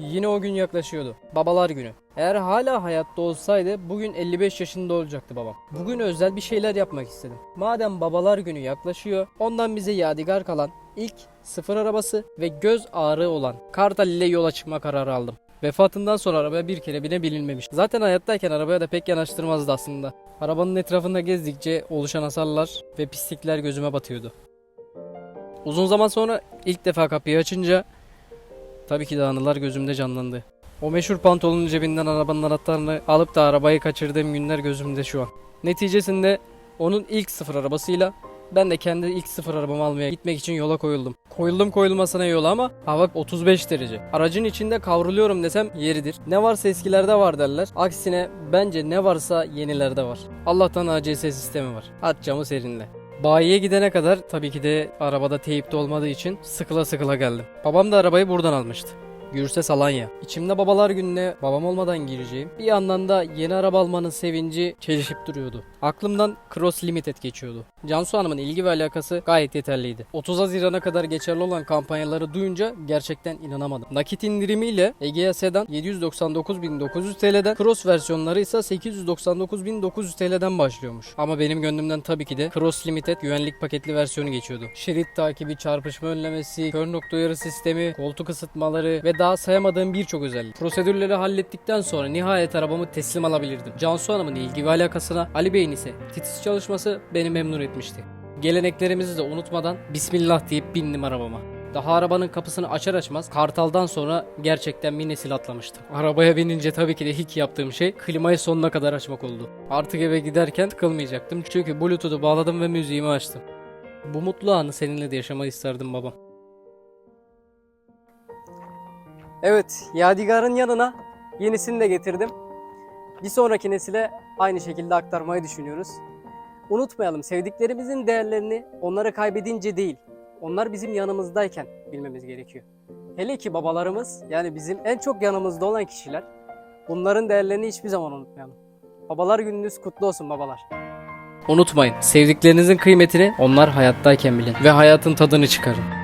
Yine o gün yaklaşıyordu. Babalar günü. Eğer hala hayatta olsaydı bugün 55 yaşında olacaktı babam. Bugün özel bir şeyler yapmak istedim. Madem babalar günü yaklaşıyor, ondan bize yadigar kalan ilk sıfır arabası ve göz ağrı olan Kartal ile yola çıkma kararı aldım. Vefatından sonra arabaya bir kere bile bilinmemiş. Zaten hayattayken arabaya da pek yanaştırmazdı aslında. Arabanın etrafında gezdikçe oluşan hasarlar ve pislikler gözüme batıyordu. Uzun zaman sonra ilk defa kapıyı açınca tabii ki de anılar gözümde canlandı. O meşhur pantolonun cebinden arabanın anahtarını alıp da arabayı kaçırdığım günler gözümde şu an. Neticesinde onun ilk sıfır arabasıyla ben de kendi ilk sıfır arabamı almaya gitmek için yola koyuldum. Koyuldum koyulmasına yola ama hava 35 derece. Aracın içinde kavruluyorum desem yeridir. Ne varsa eskilerde var derler. Aksine bence ne varsa yenilerde var. Allah'tan ACS sistemi var. Aç camı serinle. Bayiye gidene kadar tabii ki de arabada teyipte olmadığı için sıkıla sıkıla geldim. Babam da arabayı buradan almıştı. Gürses Alanya. İçimde babalar gününe babam olmadan gireceğim. Bir yandan da yeni araba almanın sevinci çelişip duruyordu. Aklımdan Cross Limited geçiyordu. Cansu Hanım'ın ilgi ve alakası gayet yeterliydi. 30 Haziran'a kadar geçerli olan kampanyaları duyunca gerçekten inanamadım. Nakit indirimiyle Egea Sedan 799.900 TL'den, Cross versiyonları ise 899.900 TL'den başlıyormuş. Ama benim gönlümden tabii ki de Cross Limited güvenlik paketli versiyonu geçiyordu. Şerit takibi, çarpışma önlemesi, kör nokta uyarı sistemi, koltuk ısıtmaları ve daha sayamadığım birçok özellik. Prosedürleri hallettikten sonra nihayet arabamı teslim alabilirdim. Cansu Hanım'ın ilgi ve alakasına Ali Bey'in ise titiz çalışması beni memnun etmişti. Geleneklerimizi de unutmadan Bismillah deyip bindim arabama. Daha arabanın kapısını açar açmaz Kartal'dan sonra gerçekten bir nesil atlamıştım. Arabaya binince tabii ki de ilk yaptığım şey klimayı sonuna kadar açmak oldu. Artık eve giderken tıkılmayacaktım çünkü Bluetooth'u bağladım ve müziğimi açtım. Bu mutlu anı seninle de yaşamayı isterdim babam. Evet, Yadigar'ın yanına yenisini de getirdim. Bir sonraki nesile aynı şekilde aktarmayı düşünüyoruz. Unutmayalım sevdiklerimizin değerlerini onları kaybedince değil, onlar bizim yanımızdayken bilmemiz gerekiyor. Hele ki babalarımız yani bizim en çok yanımızda olan kişiler bunların değerlerini hiçbir zaman unutmayalım. Babalar gününüz kutlu olsun babalar. Unutmayın sevdiklerinizin kıymetini onlar hayattayken bilin ve hayatın tadını çıkarın.